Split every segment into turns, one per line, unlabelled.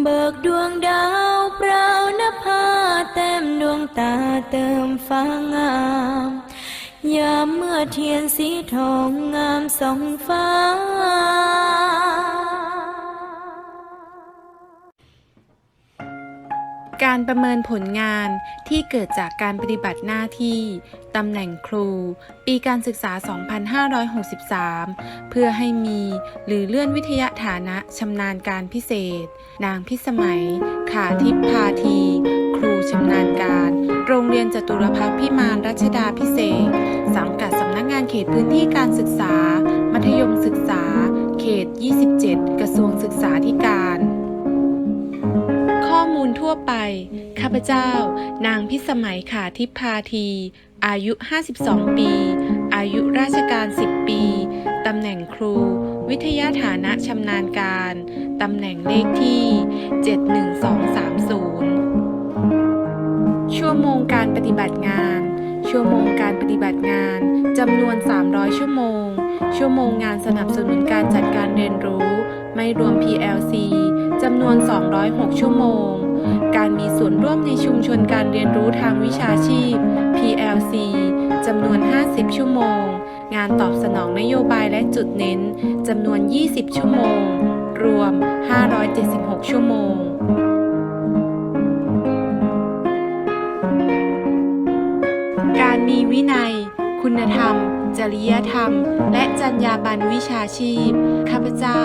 เบิกดวงดาวเปล่านภาแต้มดวงตาเติมฟ้างาม ยามเมื่อเทียนสีทองงามสองฟ้า
การประเมินผลงานที่เกิดจากการปฏิบัติหน้าที่ ตำแหน่งครู ปีการศึกษา 2563 เพื่อให้มีหรือเลื่อนวิทยาฐานะชำนาญการพิเศษ นางพิสมัย ขาทิพพาที ครูชำนาญการ โรงเรียนจตุรพักพิมานรัชดาพิเศษ สังกัดสำนักงานเขตพื้นที่การศึกษา มัธยมศึกษา เขต 27 กระทรวงศึกษาธิการ มูลทั่วไป ข้าพเจ้า นางพิสมัยขาทิพพาที อายุ 52 ปี อายุราชการ 10 ปี ตำแหน่งครู วิทยาฐานะชำนาญการ ตำแหน่งเลขที่ 71230 ชั่วโมงการปฏิบัติงาน ชั่วโมงการปฏิบัติงาน จำนวน 300 ชั่วโมง ชั่วโมงงานสนับสนุนการจัดการเรียนรู้ ไม่รวม PLC จำนวน 206 ชั่วโมง การมีส่วนร่วมในชุมชนการเรียนรู้ทางวิชาชีพ PLC จำนวน 50 ชั่วโมง งานตอบสนองนโยบายและจุดเน้นจำนวน 20 ชั่วโมง รวม 576 ชั่วโมงการมีวินัย คุณธรรม จริยธรรม และจรรยาบรรณวิชาชีพ ข้าพเจ้า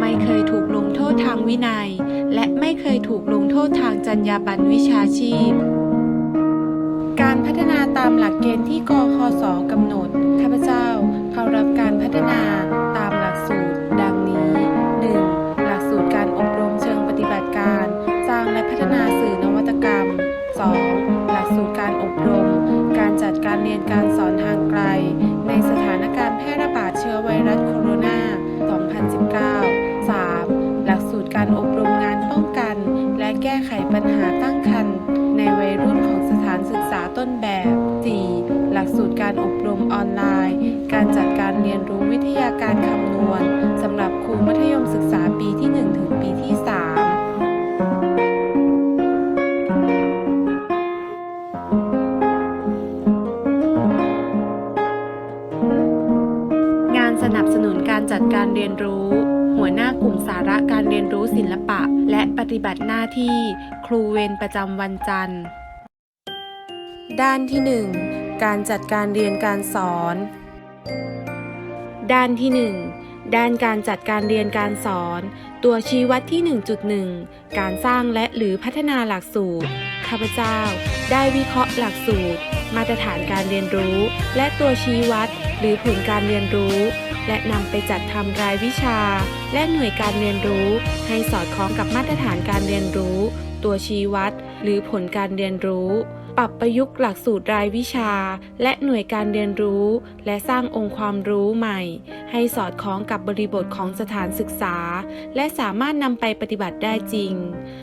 ไม่เคยถูกลง ษทางวินัย และไม่เคยถูกลงโทษทางจรรยาบรรณวิชาชีพ การพัฒนาตามหลักเกณฑ์ที่กคศกำหนด ข้าพเจ้าเข้ารับการพัฒนาตามหลักสูตร ดังนี้ 1. หลักสูตรการอบรมเชิงปฏิบัติการ สร้างและพัฒนาสื่อนวัตกรรม 2. หลักสูตรการอบรม การจัดการเรียนการสอนทางไกล ในสถานการณ์แพร่ระบาดเชื้อไวรัสโคโรนา 2019 ต้นแบบ 4. หลักสูตรการอบรมออนไลน์ การจัดการเรียนรู้วิทยาการคำนวณสำหรับครูมัธยมศึกษาปีที่ 1 ถึงปีที่3งานสนับสนุนการจัดการเรียนรู้ หัวหน้ากลุ่มสาระการเรียนรู้ศิลปะ และปฏิบัติหน้าที่ ครูเวรประจำวันจันทร์ ด้านที่ 1 การจัดการเรียนการสอน ด้านที่ 1 ด้านการจัดการเรียนการสอน ตัวชี้วัดที่ 1.1 การสร้างและหรือพัฒนาหลักสูตร ข้าพเจ้า ได้วิเคราะห์หลักสูตร มาตรฐานการเรียนรู้ และตัวชี้วัด หรือผลการเรียนรู้ และนำไปจัดทำรายวิชา และหน่วยการเรียนรู้ ให้สอดคล้องกับมาตรฐานการเรียนรู้ ตัวชี้วัด หรือผลการเรียนรู้ ปรับประยุกต์หลักสูตรรายวิชา และหน่วยการเรียนรู้ และสร้างองค์ความรู้ใหม่ ให้สอดคล้องกับบริบทของสถานศึกษา และสามารถนำไปปฏิบัติได้จริง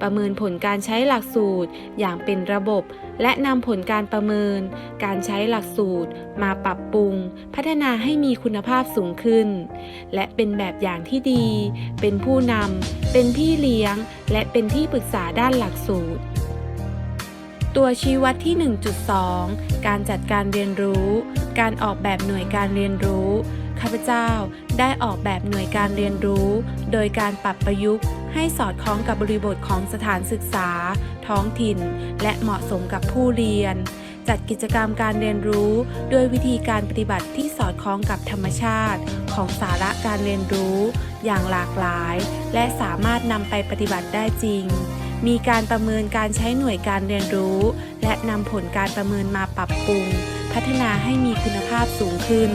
ประเมินผลการใช้หลักสูตรอย่างเป็นระบบ และนำผลการประเมิน การใช้หลักสูตร มาปรับปรุง พัฒนาให้มีคุณภาพสูงขึ้น และเป็นแบบอย่างที่ดี เป็นผู้นำเป็นพี่เลี้ยง และเป็นที่ปรึกษาด้านหลักสูตร ตัวชี้วัดที่ 1.2 การจัดการเรียนรู้ การออกแบบหน่วยการเรียนรู้ ข้าพเจ้าได้ออกแบบหน่วยการเรียนรู้ โดยการปรับประยุกต์ ให้สอดคล้องกับบริบทของสถานศึกษา ท้องถิ่น และเหมาะสมกับผู้เรียน จัดกิจกรรมการเรียนรู้ ด้วยวิธีการปฏิบัติที่สอดคล้องกับธรรมชาติ ของสาระการเรียนรู้ อย่างหลากหลาย และสามารถนำไปปฏิบัติได้จริง มีการประเมินการใช้หน่วยการเรียนรู้ และนำผลการประเมินมาปรับปรุง พัฒนาให้มีคุณภาพสูงขึ้น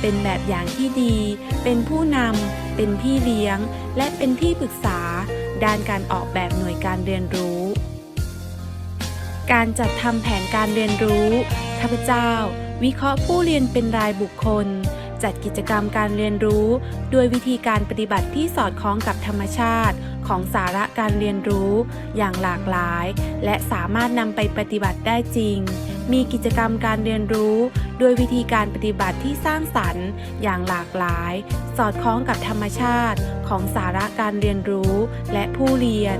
เป็นแบบอย่างที่ดี เป็นผู้นำ เป็นพี่เลี้ยง และเป็นที่ปรึกษา ด้านการออกแบบหน่วยการเรียนรู้ การจัดทำแผนการเรียนรู้ข้าพเจ้า วิเคราะห์ผู้เรียนเป็นรายบุคคล จัดกิจกรรมการเรียนรู้ ด้วยวิธีการปฏิบัติที่สอดคล้องกับธรรมชาติ ของสาระการเรียนรู้ อย่างหลากหลาย และสามารถนำไปปฏิบัติได้จริง มีกิจกรรมการเรียนรู้ ด้วยวิธีการปฏิบัติที่สร้างสรรค์ อย่างหลากหลาย สอดคล้องกับธรรมชาติ ของสาระการเรียนรู้ และผู้เรียน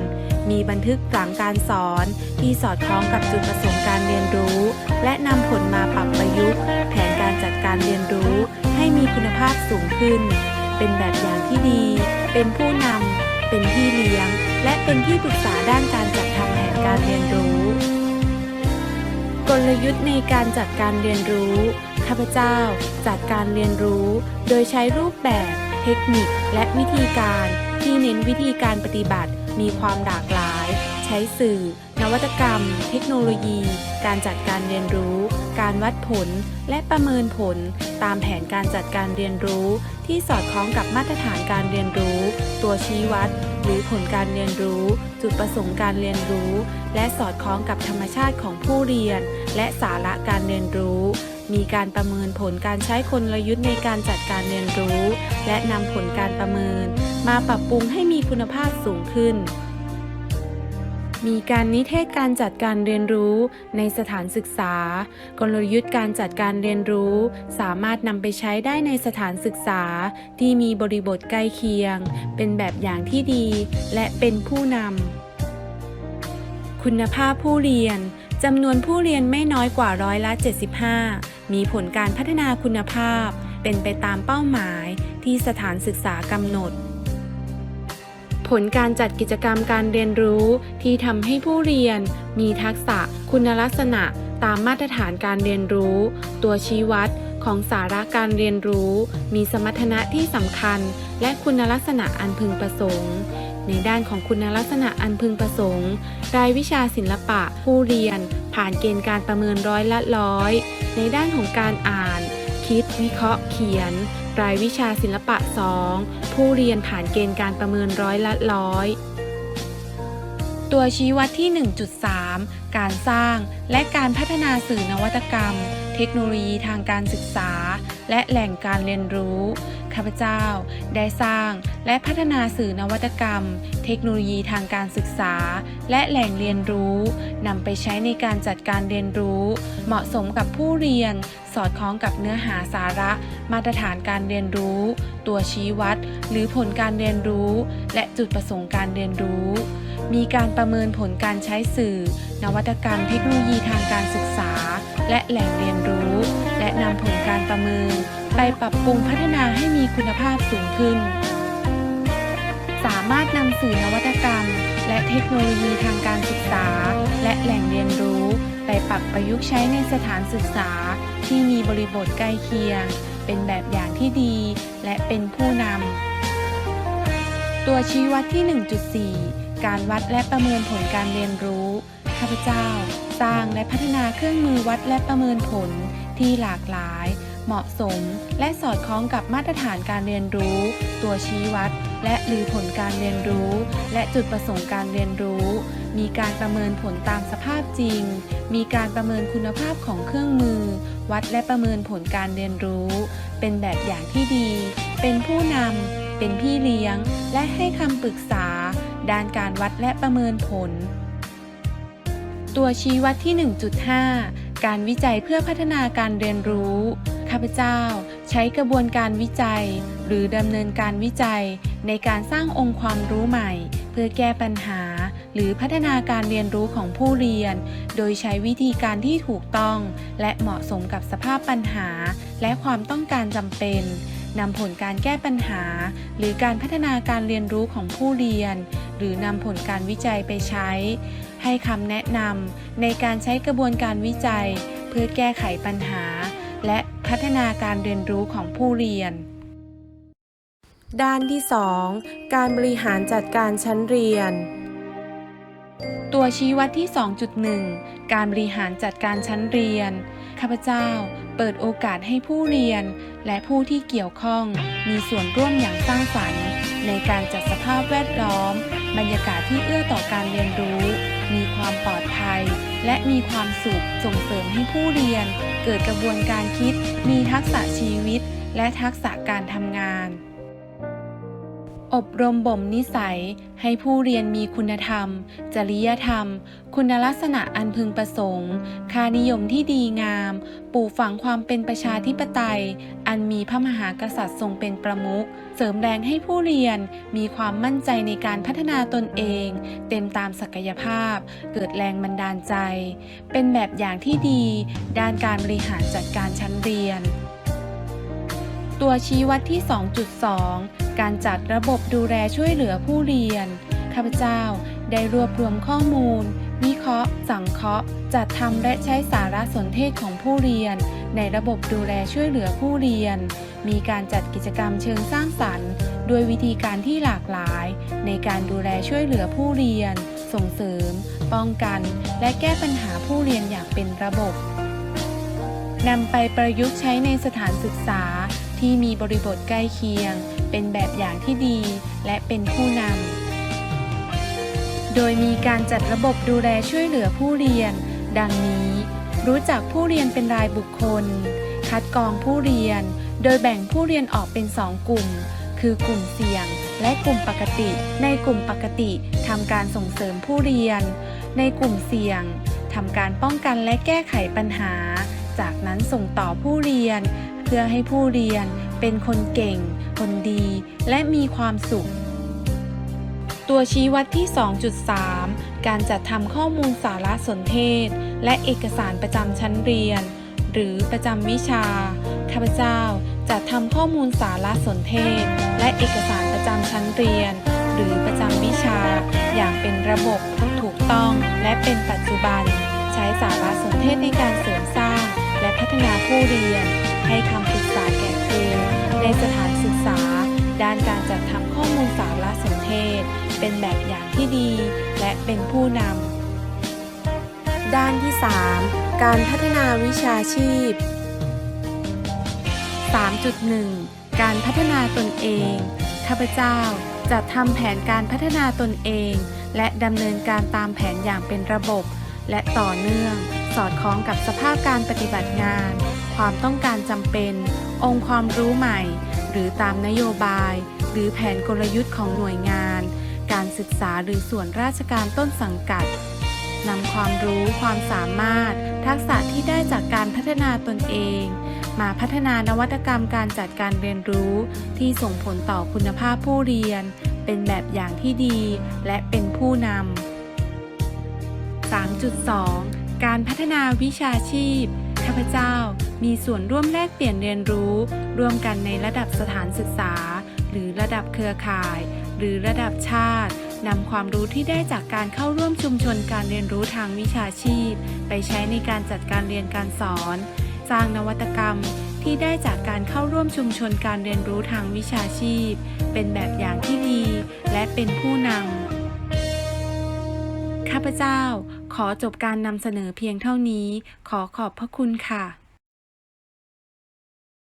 มีบันทึกหลังการสอน ที่สอดคล้องกับจุดประสงค์การเรียนรู้ และนำผลมาปรับประยุกต์ แผนการจัดการเรียนรู้ ให้มีคุณภาพสูงขึ้น เป็นแบบอย่างที่ดี เป็นผู้นำ เป็นพี่เลี้ยง และเป็นที่ปรึกษาด้านการจัดทำแผนการเรียนรู้ กลยุทธ์ในการจัดการเรียนรู้ข้าพเจ้าจัดการเรียนรู้ โดยใช้รูปแบบ เทคนิค และวิธีการ ที่เน้นวิธีการปฏิบัติมีความหลากหลาย ใช้สื่อ นวัตกรรม เทคโนโลยี การจัดการเรียนรู้ การวัดผล และประเมินผล ตามแผนการจัดการเรียนรู้ ที่สอดคล้องกับมาตรฐานการเรียนรู้ ตัวชี้วัด หรือผลการเรียนรู้ จุดประสงค์การเรียนรู้ และสอดคล้องกับธรรมชาติของผู้เรียน และสาระการเรียนรู้มีการประเมินผลการใช้กลยุทธ์ในการจัดการเรียนรู้ และนำผลการประเมิน มาปรับปรุงให้มีคุณภาพสูงขึ้น มีการนิเทศการจัดการเรียนรู้ในสถานศึกษา กลยุทธ์การจัดการเรียนรู้ สามารถนำไปใช้ได้ในสถานศึกษา ที่มีบริบทใกล้เคียง เป็นแบบอย่างที่ดี และเป็นผู้นำคุณภาพผู้เรียนจำนวนผู้เรียนไม่น้อยกว่าร้อยละ 75 มีผลการพัฒนาคุณภาพ เป็นไปตามเป้าหมายที่สถานศึกษากำหนด ผลการจัดกิจกรรมการเรียนรู้ที่ทำให้ผู้เรียน มีทักษะคุณลักษณะตามมาตรฐานการเรียนรู้ ตัวชี้วัดของสาระการเรียนรู้ มีสมรรถนะที่สำคัญ และคุณลักษณะอันพึงประสงค์ ในด้านของคุณลักษณะอันพึงประสงค์ รายวิชาศิลปะผู้เรียน ผ่านเกณฑ์การประเมินร้อยละร้อย ในด้านของการอ่าน คิดวิเคราะห์เขียน รายวิชาศิลปะ 2 ผู้เรียนผ่านเกณฑ์การประเมินร้อยละร้อย ตัวชี้วัดที่ 1.3 การสร้างและการพัฒนาสื่อนวัตกรรม เทคโนโลยีทางการศึกษา และแหล่งการเรียนรู้ ข้าพเจ้าได้สร้างและพัฒนาสื่อนวัตกรรม เทคโนโลยีทางการศึกษา และแหล่งเรียนรู้นำไปใช้ในการจัดการเรียนรู้ เหมาะสมกับผู้เรียน สอดคล้องกับเนื้อหาสาระ มาตรฐานการเรียนรู้ ตัวชี้วัด หรือผลการเรียนรู้ และจุดประสงค์การเรียนรู้ มีการประเมินผลการใช้สื่อ นวัตกรรมเทคโนโลยีทางการศึกษา และแหล่งเรียนรู้ และนำผลการประเมิน ไปปรับปรุงพัฒนาให้มีคุณภาพสูงขึ้น สามารถนำสื่อนวัตกรรม และเทคโนโลยีทางการศึกษา และแหล่งเรียนรู้ ไปปรับประยุกต์ใช้ในสถานศึกษา ที่มีบริบทใกล้เคียง เป็นแบบอย่างที่ดี และเป็นผู้นำตัวชี้วัดที่ 1.4 การวัดและประเมินผลการเรียนรู้ ข้าพเจ้า สร้างและพัฒนาเครื่องมือวัดและประเมินผลที่หลากหลาย เหมาะสม และสอดคล้องกับมาตรฐานการเรียนรู้ ตัวชี้วัด และหรือผลการเรียนรู้ และจุดประสงค์การเรียนรู้ มีการประเมินผลตามสภาพจริง มีการประเมินคุณภาพของเครื่องมือ วัดและประเมินผลการเรียนรู้ เป็นแบบอย่างที่ดี เป็นผู้นำเป็นพี่เลี้ยง และให้คำปรึกษา ด้านการวัดและประเมินผล ตัวชี้วัดที่ 1.5 การวิจัยเพื่อพัฒนาการเรียนรู้ ข้าพเจ้าใช้กระบวนการวิจัย หรือดำเนินการวิจัย ในการสร้างองค์ความรู้ใหม่ เพื่อแก้ปัญหา หรือพัฒนาการเรียนรู้ของผู้เรียน โดยใช้วิธีการที่ถูกต้อง และเหมาะสมกับสภาพปัญหา และความต้องการจำเป็น นำผลการแก้ปัญหา หรือการพัฒนาการเรียนรู้ของผู้เรียน หรือนำผลการวิจัยไปใช้ ให้คำแนะนำในการใช้กระบวนการวิจัย เพื่อแก้ไขปัญหา และพัฒนาการเรียนรู้ของผู้เรียน ด้านที่ 2 การบริหารจัดการชั้นเรียน ตัวชี้วัดที่ 2.1 การบริหารจัดการชั้นเรียนข้าพเจ้า เปิดโอกาสให้ผู้เรียน และผู้ที่เกี่ยวข้อง มีส่วนร่วมอย่างสร้างสรรค์ ในการจัดสภาพแวดล้อม บรรยากาศที่เอื้อต่อการเรียนรู้ มีความปลอดภัย และมีความสุขส่งเสริมให้ผู้เรียน เกิดกระบวนการคิด มีทักษะชีวิต และทักษะการทำงาน อบรมบ่มนิสัยให้ผู้เรียนมีคุณธรรม จริยธรรม คุณลักษณะอันพึงประสงค์ ค่านิยมที่ดีงาม ปลูกฝังความเป็นประชาธิปไตย อันมีพระมหากษัตริย์ทรงเป็นประมุข เสริมแรงให้ผู้เรียนมีความมั่นใจในการพัฒนาตนเอง เต็มตามศักยภาพ เกิดแรงบันดาลใจ เป็นแบบอย่างที่ดี ด้านการบริหารจัดการชั้นเรียน ตัวชี้วัดที่ 2.2 การจัดระบบดูแลช่วยเหลือผู้เรียน ข้าพเจ้าได้รวบรวมข้อมูล วิเคราะห์ สังเคราะห์ จัดทำและใช้สารสนเทศของผู้เรียน ในระบบดูแลช่วยเหลือผู้เรียน มีการจัดกิจกรรมเชิงสร้างสรรค์ด้วยวิธีการที่หลากหลาย ในการดูแลช่วยเหลือผู้เรียน ส่งเสริม ป้องกัน และแก้ปัญหาผู้เรียนอย่างเป็นระบบนำไปประยุกต์ใช้ในสถานศึกษา ที่มีบริบทใกล้เคียง เป็นแบบอย่างที่ดีและเป็นผู้นำ โดยมีการจัดระบบดูแลช่วยเหลือผู้เรียน ดังนี้ รู้จักผู้เรียนเป็นรายบุคคล คัดกรองผู้เรียน โดยแบ่งผู้เรียนออกเป็น2กลุ่ม คือกลุ่มเสี่ยง และกลุ่มปกติ ในกลุ่มปกติทำการส่งเสริมผู้เรียน ในกลุ่มเสี่ยงทำการป้องกันและแก้ไขปัญหา จากนั้นส่งต่อผู้เรียน เพื่อให้ผู้เรียนเป็นคนเก่ง คนดี และมีความสุข ตัวชี้วัดที่ 2.3 การจัดทำข้อมูลสารสนเทศ และเอกสารประจำชั้นเรียน หรือประจำวิชา ข้าพเจ้าจัดทำข้อมูลสารสนเทศ และเอกสารประจำชั้นเรียน หรือประจำวิชา อย่างเป็นระบบถูกต้องและเป็นปัจจุบัน ใช้สารสนเทศในการเสริมสร้าง และพัฒนาผู้เรียน ให้คำปรึกษาแก่ครูในสถานศึกษา ด้านการจัดทำข้อมูลสารสนเทศ เป็นแบบอย่างที่ดีและเป็นผู้นำ ด้านที่ 3 การพัฒนาวิชาชีพ 3.1 การพัฒนาตนเองข้าพเจ้าจัดทำแผนการพัฒนาตนเอง และดำเนินการตามแผนอย่างเป็นระบบ และต่อเนื่อง สอดคล้องกับสภาพการปฏิบัติงาน ความต้องการจำเป็น องค์ความรู้ใหม่ หรือตามนโยบาย หรือแผนกลยุทธ์ของหน่วยงาน การศึกษาหรือส่วนราชการต้นสังกัดนำความรู้ความสามารถ ทักษะที่ได้จากการพัฒนาตนเอง มาพัฒนานวัตกรรมการจัดการเรียนรู้ ที่ส่งผลต่อคุณภาพผู้เรียน เป็นแบบอย่างที่ดี และเป็นผู้นำ3.2 การพัฒนาวิชาชีพ ข้าพเจ้า มีส่วนร่วมแลกเปลี่ยนเรียนรู้ ร่วมกันในระดับสถานศึกษา หรือระดับเครือข่าย หรือระดับชาตินำความรู้ที่ได้จากการเข้าร่วมชุมชนการเรียนรู้ทางวิชาชีพ ไปใช้ในการจัดการเรียนการสอน สร้างนวัตกรรมที่ได้จากการเข้าร่วมชุมชนการเรียนรู้ทางวิชาชีพ เป็นแบบอย่างที่ดี และเป็นผู้นำข้าพเจ้า ขอจบการนำเสนอเพียงเท่านี้ ขอขอบพระคุณค่ะ